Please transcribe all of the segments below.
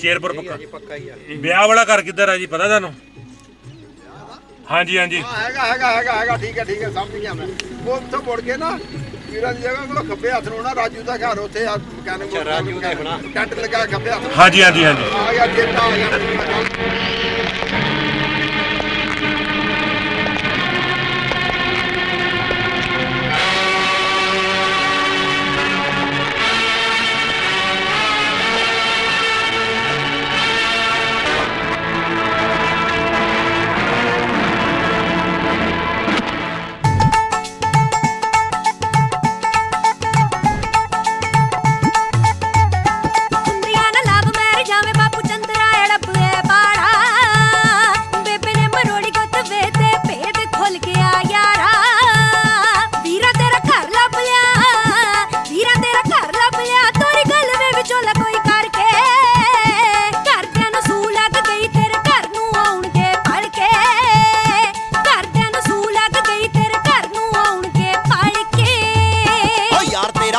ਸ਼ੇਰਪੁਰ ਪੱਕਾ। ਜੀ ਪੱਕਾ ਹੀ ਆ। ਵਿਆਹ ਵਾਲਾ ਘਰ ਕਿੱਧਰ ਆ ਜੀ ਪਤਾ ਤੁਹਾਨੂੰ? ਹਾਂਜੀ ਹਾਂਜੀ। ਹਾਂ ਹੈਗਾ ਹੈਗਾ ਹੈਗਾ ਹੈਗਾ ਠੀਕ ਹੈ ਠੀਕ ਹੈ ਸਮਝ ਗਿਆ ਮੈਂ। ਉਹ ਉੱਥੋਂ ਮੁੜ ਕੇ ਨਾ ਵੀਰਾਂ ਦੀ ਜਗ੍ਹਾ ਕੋਲ ਖੱਬੇ ਹੱਥ ਨੂੰ ਨਾ ਰਾਜੂ ਦਾ ਘਰ ਉੱਥੇ ਆ ਮਕੈਨਿਕ ਰਾਜੂ ਦਾ ਹੋਣਾ। ਟੈਂਟ ਲੱਗਾ ਖੱਬੇ ਹੱਥ ਨੂੰ। ਹਾਂਜੀ ਹਾਂਜੀ ਹਾਂਜੀ। ਆ ਗਿਆ ਚੇਤਾ ਆ ਗਿਆ। ਮੈਨੂੰ।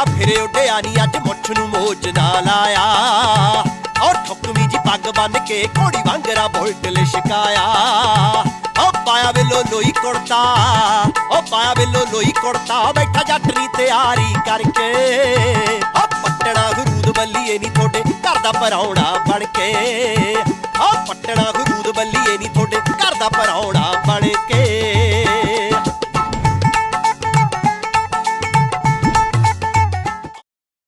ਯਾਰ ਤੇਰਾ ਉੱਡਿਆ ਨਹੀਂ ਅੱਜ ਮੁੱਛ ਨੂੰ ਮੋਜ ਨਾ ਲਾਇਆ। ਔਰ ਠੁਕਵੀਂ ਜੀ ਪੱਗ ਬੰਨ ਕੇ ਘੋੜੀ ਵਾਂਗਰਾ ਬੁਲਟ ਲਿਸ਼ਕਾਇਆ ਓ ਪਾਇਆ ਵੇਲੋ ਲੋਈ ਕੁੜਤਾ, ਓ ਪਾਇਆ ਵੇਲੋ ਲੋਈ ਕੁੜਤਾ, ਬੈਠਾ ਜੱਟ ਦੀ ਤਿਆਰੀ ਕਰਕੇ। ਓ ਪੱਟਣਾ ਹਰੂਦ ਬੱਲੀਏ ਨੀ ਤੁਹਾਡੇ ਘਰ ਦਾ ਪਰੌਣਾ ਬਣ ਕੇ। ਓ ਪੱਟਣਾ ਗਰੂਦ ਬੱਲੀਏ ਨੀ ਤੁਹਾਡੇ ਘਰ ਦਾ ਪਰੌਣਾ ਬਣ